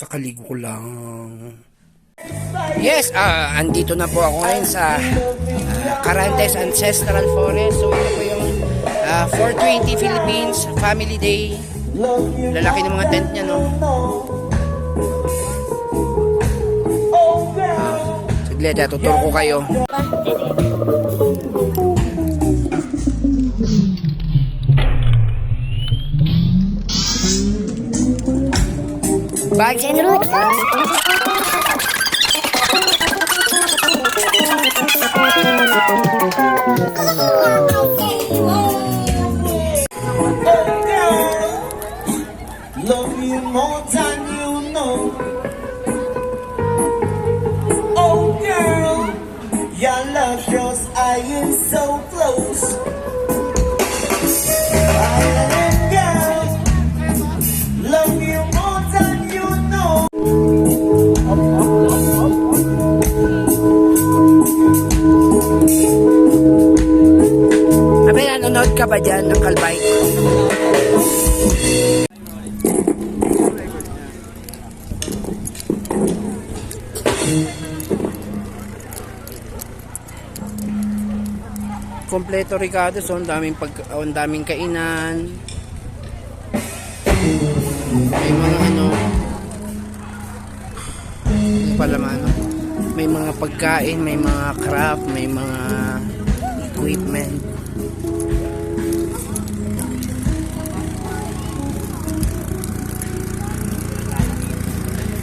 Kakaligo ko lang. Yes, ah andito na po ako ngayon sa ah, Carantes Ancestral Forest. So ito po yung ah, 420 Philippines Family Day. Lalaki ng mga tent niya, no? Ah, saglit, tuturo ko kayo. Bags and nanonood ka ba dyan ng Kalbay? Kompleto Ricardo, so ang daming pag ang daming kainan. May mga ano pala ano, may mga pagkain, may mga craft, may mga equipment.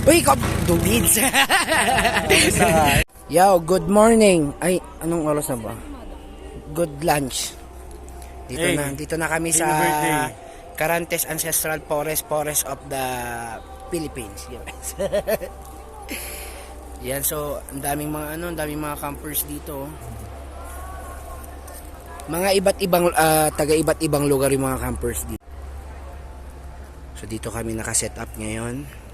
Uy, kap dubids. Yo, good morning. Ay, anong oras na ba? Good lunch. Dito Hey, na, dito na kami sa. Carantes Ancestral Forest, Forest of the Philippines. Yes. Yan, so, ang daming mga ano, ang daming mga campers dito. Mga iba't ibang, ah, taga iba't ibang lugar yung mga campers dito. So, dito kami nakaset up ngayon.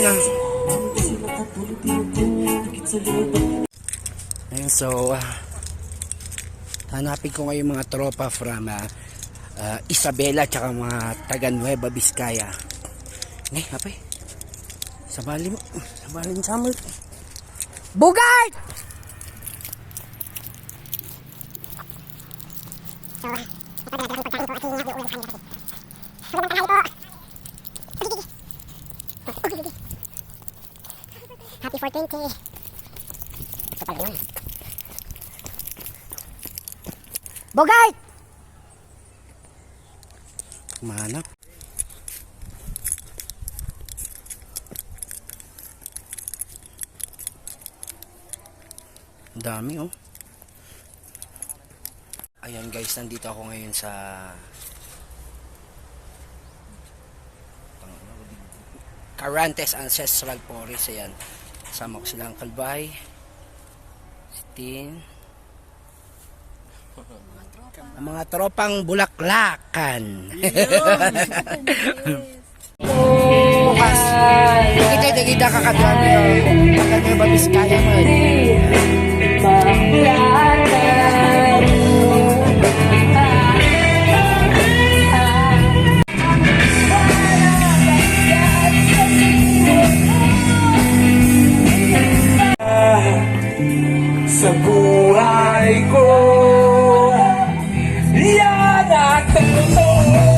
Na. Ayun, so, ah, hanapin ko ngayon mga tropa from ah, ah, Isabela tsaka mga taga Nueva Vizcaya. Eh, apay. Sabali mo. Sabali mo summer. Bugart! Happy 420. Ito pala yun. Bogart! Manap. Dami oh. Ayan guys, nandito ako ngayon sa Carantes Ancestral Forest. Ayan. Kasama ko silang Kalbay. Si Tin. Ang mga tropang bulaklakan. Bukas. Kita kita kakadami yung kakadami ba Biskaya mo. Sa buhay ko Yan ang totoo